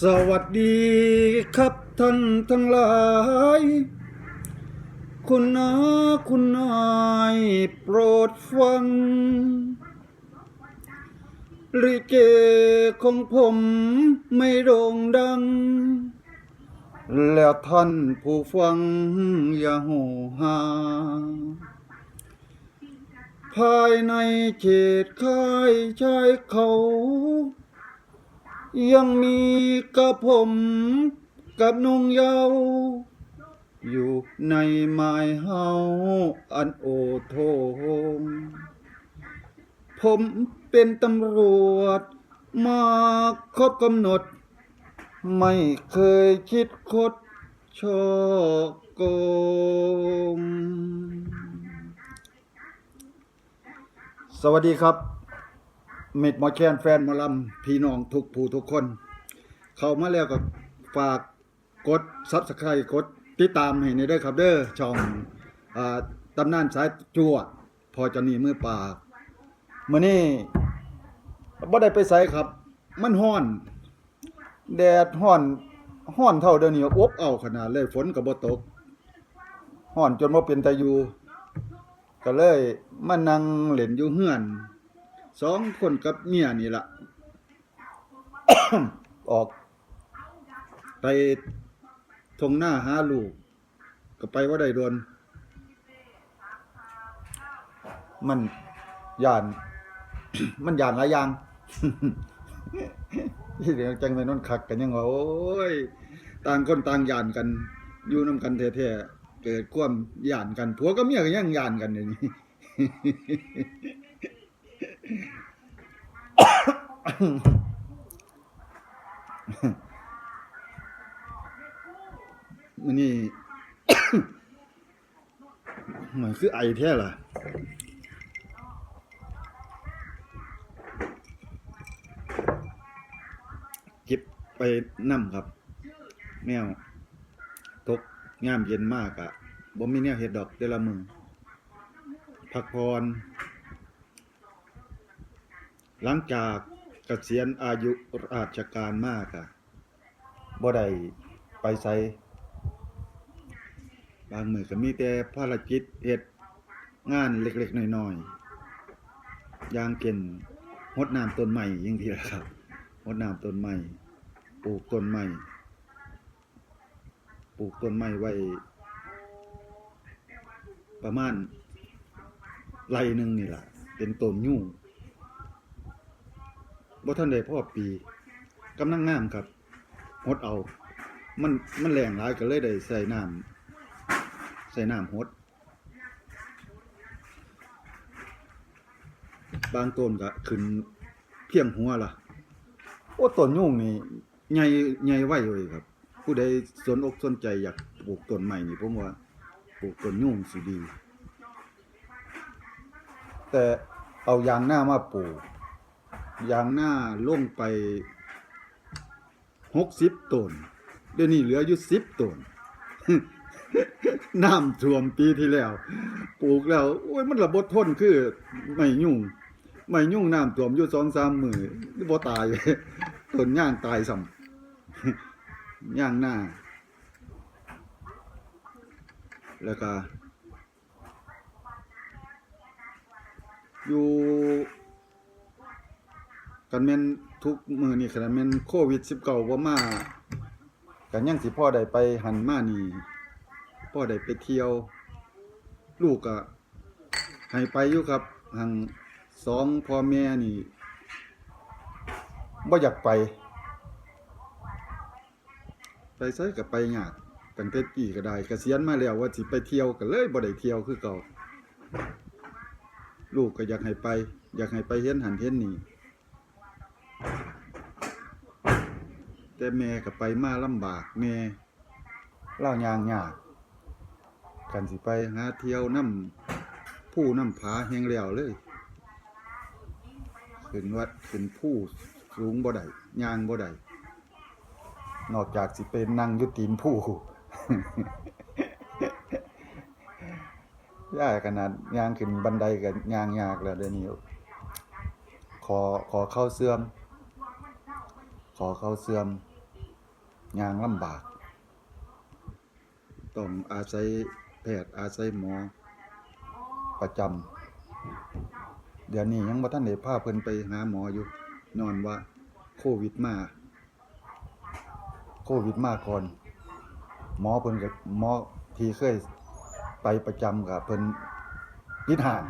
สวัสดีครับท่านทั้งหลาย คุณนาคุณนายโปรดฟังลิเกของผมไม่โด่งดัง แล้วท่านผู้ฟังอย่าโหหา ภายในเขตค่ายชายเขา ยังมีกระผมกับนงเยาว์อยู่ในไม้เฮาอันโอโทงผมเป็นตำรวจ มาครบกำหนด ไม่เคยคิดคดช่อโกง สวัสดีครับ เม็ดหมอแคนแฟนหมอลำพี่น้องทุกผู้ทุกคน เข้ามาแล้วก็ฝากกดซับสไครต์กดติดตามให้ในเด้อครับเด้อช่องอาตำนานสายจั่วพอจะหนีมือปากมื้อนี้บ่ได้ไปไสครับ มันฮ้อน แดดฮ้อนฮ้อนเท่าเดี๋ยวนี้อบเอาขนาดเลยฝนก็บ่ตกฮ้อนจนบ่เป็นตาอยู่ก็เลยมานั่งเล่นอยู่เฮือน สองคนกับเมียนี่ละออก ไปทงหน้าหาลูก ก็ไปว่าได้โดน มันยาน มันยานหลายอย่างที่เดี๋ยวจังไปนอนคักกันยังว่าโอ้ย ต่างคนต่างยานกัน อยู่นํกันแท้ๆเกิดความยานกันผัวกับเมียก็ยังยานกันอย่างนี้ มันนี่มันคือไอแท้ล่ะเก็บไปนั่มครับ แมวตกงามเย็นมากอะบ่มีแนวเฮ็ดดอกแต่ละมือพักพร หลังจากเกษียณอายุราชการมากอะบ่ได้ไปไสบางมือก็มีแต่ภารกิจเฮ็ดงานเล็กๆน้อยๆอย่างเช่นรดน้ำต้นไม้อย่งทีละครับรดน้ำต้นไม้ปลูกต้นไม้ปลูกต้นไม้ไว้ ประมาณไรหนึ่งนี่แหละเป็นต้นยุ่ง บ่ทันได้พ่อปีกำลังงามครับหดเอา มันมันแรงหลายก็เลยได้ใส่น้ำใส่น้ำหด บางต้นก็ขึ้นเพียงหัวล่ะ โอ้ต้นยุ่งนี่ใหญ่ใหญ่ไว้เลยครับ ผู้ใดสนอกสนใจอยากปลูกต้นใหม่นี่ผมว่าปลูกต้นยุ่งสิดี แต่เอายางหน้ามาปลูก ยางหน้าล่งไปหกสิบต้นเดี๋ยวนี้เหลืออยู่สิบต้นน้ำท่วมปีที่แล้ว ปลูกแล้ว โอ้ยมันระบดทนคือไม่ยุ่ง ไม่ยุ่งน้ำท่วมอยู่สองสามมือบ่ตายต้นย่างตายสัมย่างหน้า แล้วก็อยู่ กันแม่นทุกมือนี่คันแม่นโควิด19บ่มากันยังสิพ่อได้ไปหันมานี่พ่อได้ไปเที่ยว ลูกก็ให้ไปอยู่ครับหังสองพ่อแม่นี่บ่อยากไป ไปไสก็ไปยากตั้งแต่กี้ก็ได้เกษียณมาแล้วว่าสิไปเที่ยวก็เลยบ่ได้เที่ยวคือเก่าลูกก็อยากให้ไป อยากให้ไปเห็นหันเห็นนี่ แต่แม่ก็ไปมาลำบากแม่เล่ายางยากกันสิไปหาเที่ยวน้ำผู้น้ำผาแหงแล้วเลยขึ้นวัดขึ้นผู้สูงบ่ได้ยางบ่ได้นอกจากสิเป็นนั่งยุตีนผู้ย่าขนาดยางขึ้นบันไดกับยางยากแล้วเดี๋ยวนี้ขอขอเข้าเสื่อม ขอเขาเสื่อมยางลำบาก ต้องอาศัยแพทย์อาศัยหมอ ประจำเดี๋ยวนี้ยังบ่ทันได้พาเพิ่นไปหาหมออยู่ นอนว่า โควิดมาโควิดมาก่อนหมอเพิ่นก็หมอที่เคยไปประจำกับเพิ่นปิดห้าน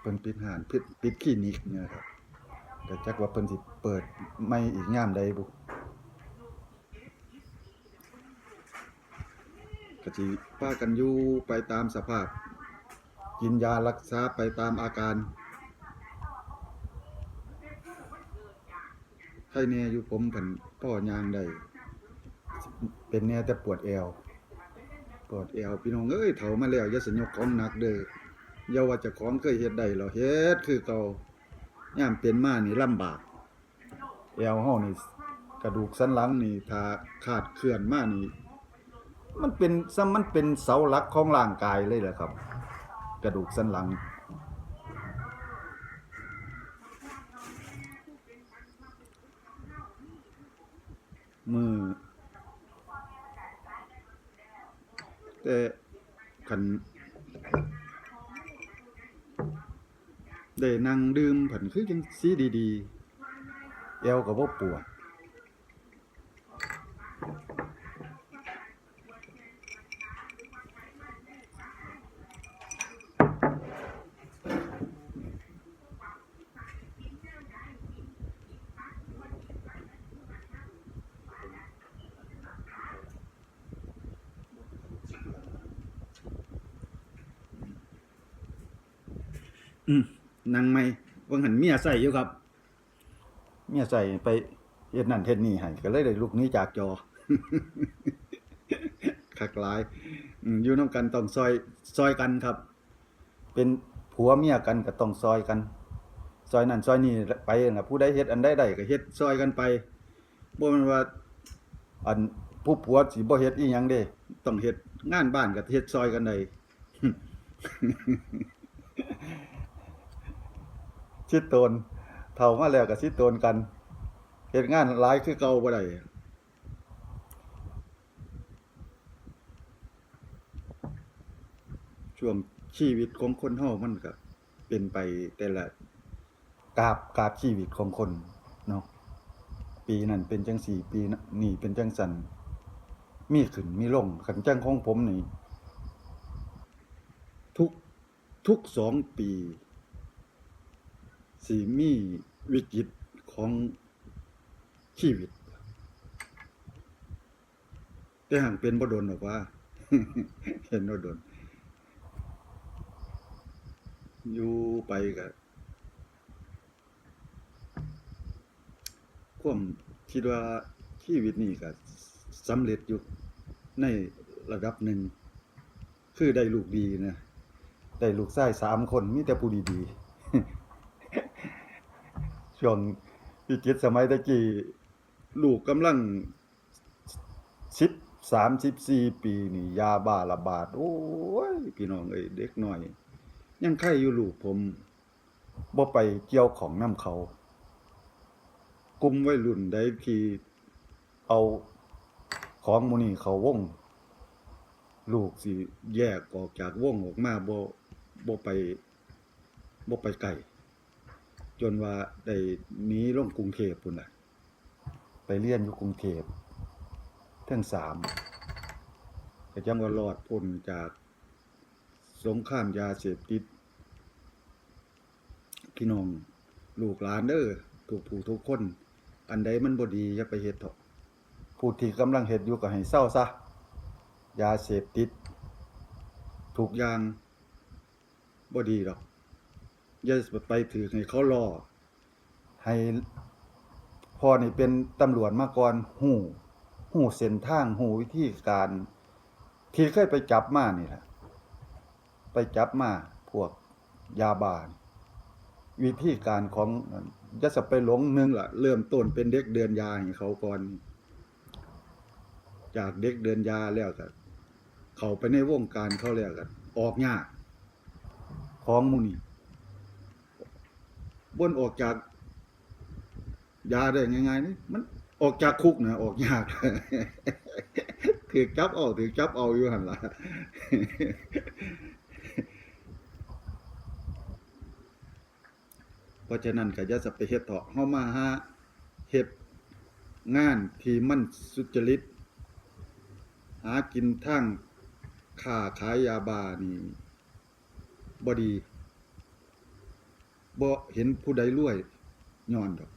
เพิ่นปิดห้านปิดปิดคลินิกเนี่ยครับ แต่จักว่าเพิ่นสิเปิดไม่อีกยามใดบุก็สิพากันอยู่ไปตามสภาพ กินยารักษาไปตามอาการใครแน่อยู่ผมผันพ่อยางได้เป็นแน่แต่ปวดแอวปวดแอวพี่น้องเอ้ยเฒ่ามาแล้วยาสยกของหนักเด้ออย่าว่าจะของเคยเฮ็ดได้หรอเฮ็ดคือเก่า ย่ามเป็นมานี่ลำบาก แอวเฮานี่กระดูกสันหลังนี่ถ้าขาดเคลื่อนมานี่ มันเป็นซ้ำมันเป็นเสาหลักของร่างกายเลยแหละครับ กระดูกสันหลัง มือแต่ขัน ได้นั่งดื่มผันคือจังซีดี ๆ เอวก็บ่ปวด อืม นางไม่วังหันเมียใส่อยู่ครับ เมียใส่ไปเฮ็ดนั่นเฮ็ดนี่ให้ก็เลยได้ลูกนี้จากจอคักหลายอยู่นํกันต้องซอยซอยกันครับ เป็นผัวเมียกันก็ต้องซอยกัน ซอยนั่นซอยนี่ไปนะผู้ใดเฮ็ดอันใดได้ก็เฮ็ดซอยกันไปบ่แม่นว่า อันผู้ผัวสิบ่เฮ็ดอีหยังเด้ ต้องเฮ็ดงานบ้านก็เฮ็ดซอยกันได้ ชิดโตนเท่ามาแล้วก็ชิดโตนกันเฮ็ดงานหลายคือเก่าบ่ได้ช่วงชีวิตของคนเฮามันก็เป็นไปแต่ละกาบกาบชีวิตของคนเนาะปีนั้นเป็นจังสี่ปีนะนี่เป็นจังสันมีขึ้นมีลงขันจังของผมนี่ทุกทุกสองปี สีมีวิกฤตของชีวิต แต่ห่างเป็นบ่ดนหรอกว่า เห็นบ่ดน อยู่ไปกับควมคิดว่าชีวิตนี่ก็สำเร็จอยู่ในระดับหนึ่ง คือได้ลูกดีนะ ได้ลูกชายสามคนมีแต่ผู้ดีๆ ช่วงวิกฤตสมัยตะกี้ลูกกำลังสิบสามสิบสี่ปีนี่ยาบ้าระบาด โอ้ยพี่น้องเอ้ยเด็กหน้อย ยังไข่อยู่ลูกผมบ่ไปเกี่ยวของน้ำเขา กลุ่มวัยรุ่นใดที่เอาของมูนี่เขาวงลูกสิแยกออกจากวงออกมาบ่บ่ไปบ่ไปไกล จนว่าได้หนีลงกรุงเทพพุ่นน่ะ ไปเรียนอยู่กรุงเทพเทั้งสามก็จังว่ารอดพ้นจากสงครามยาเสพติดพี่น้องลูกหลานเด้อถูกผู้ทุกคน อันใดมันบดีอย่าไปเฮ็ดเถาะผู้ที่กำลังเฮ็ดอยู่ก็ให้เศร้าซะยาเสพติด ถูกอย่างบดีหรอก อย่าไปถือให้เขาล่อให้พ่อนี่เป็นตำรวจมาก่อนหู้หู้เส้นทางหู้วิธีการ ที่เคยไปจับมานี่แหละไปจับมาพวกยาบานวิธีการของจะสไปหลงหนึงล่ะเริ่มต้นเป็นเด็กเดือนยาให้เขาก่อน จากเด็กเดือนยาแล้วก็เขาไปในวงการเขาแล้วก็ออกยากของมูนี่ บนออกจาก ยาได้ง่ายๆนี่มันออกจากคุกนะออกยากถือจับเอาถือจับเอาอยู่หันละเพราะฉะนั้นก็อย่าจะไปเฮ็ดเถาะเฮามาหาเฮ็ดงานที่มันสุจริต หากินทางค้าขายยาบานี่บดี บ่เห็นผู้ใดรวยย้อนดอก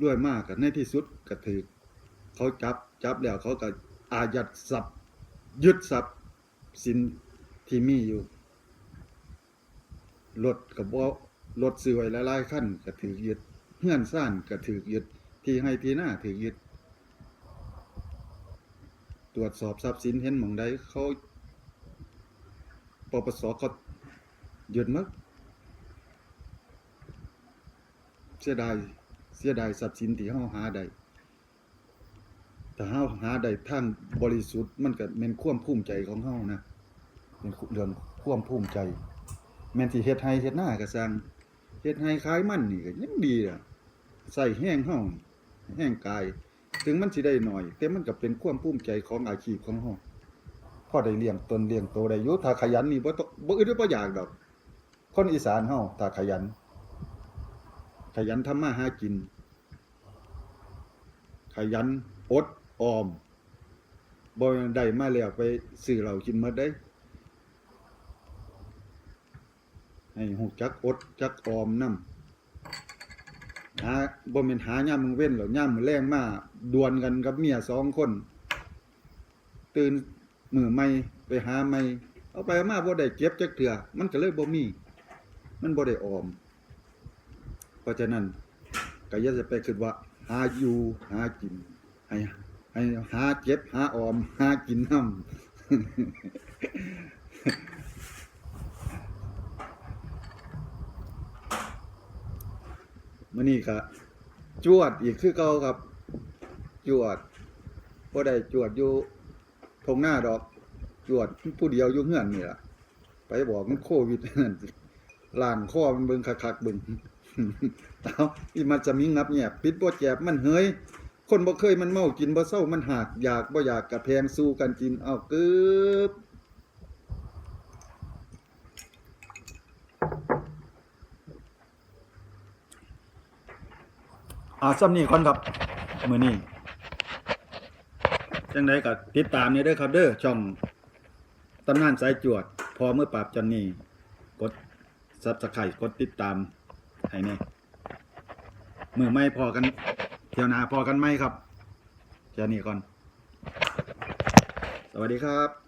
รวยมากก็ในที่สุดก็ถือเขาจับจับแล้วเขาก็อายัดทรัพย์ยึดทรัพย์สินที่มีอยู่รถกับบ่รถซื้อไว้หลายๆคันก็ถือยึดเฮือนซ่านก็ถือยึดที่ให้ที่หน้าถือยึด ตรวจสอบทรัพย์สินเห็นหมองใดเขาปปสเขายึดมัด เสียดายเสียดายทรัพย์สินที่เฮาหาได้แต่เฮาหาได้ทางบริสุทธิ์มันก็เป็นความภูมิใจของเฮานะเป็นเรื่องความภูมิใจ แม่นที่เฮ็ดให้เฮ็ดหน้าก็สร้างเฮ็ดให้ขายมันนี่ก็ยังดีอะใส่แห้งเฮาแห้งกาย ถึงมันสิได้หน่อย แต่มันก็เป็นความภูมิใจของอาชีพของเฮาพอได้เลี้ยงตนเลี้ยงโตได้อยู่ถ้าขยันนี่บ่ต้องบ่อึดบ่อยากดอก คนอีสานเฮาถ้าขยัน ขยันทำมาหากิน ขยันอดออมบ่ได้มาแล้วไปซื้อเหล้ากินมดได้ให้หูจักอดจักออมนำหาบ่แม่นหายามมึงเว้นหรอกยามมื้อแรงมาดวลกันกับเมียสองคน ตื่นมือใหม่ไปหาใหม่เอาไปเอามาบ่ได้เก็บจักเทื่อมันก็เลยบ่มี มันบ่ได้ออม เพราะฉะนั้นก็อย่าจะไปคิดว่า หาอยู่หากิน ให้ให้หาเก็บหาออม หากินน้ำมื่อนี้ก็จวดอีกคือเก่าครับจวดบ่ได้จวดอยู่ทงหน้าดอกจวดผู้เดียวอยู่เฮือนนี่ล่ะ ไปบอกมันโควิดนั่นลานข้อมันเบิ่งคักๆเบิ่ง เต้าอีมันจะมีงับแงบปิดบ่แจบมันเฮยคนบ่เคยมันเมากินบ่เศร้ามันหากอยากบ่อยากกระแพงสู้กันกินเอากึบอ่าซ้ำนี่ก่อนครับมือนี้จังไดก็ติดตามนี่เด้อครับ เด้อช่องตำนานสายจวด พอเมื่อปราบจอนนี่กด Subscribe กดติดตาม ให้แน่มือไม่พอกันเที่ยวนาพอกันไหมครับเทียวนี้ก่อน สวัสดีครับ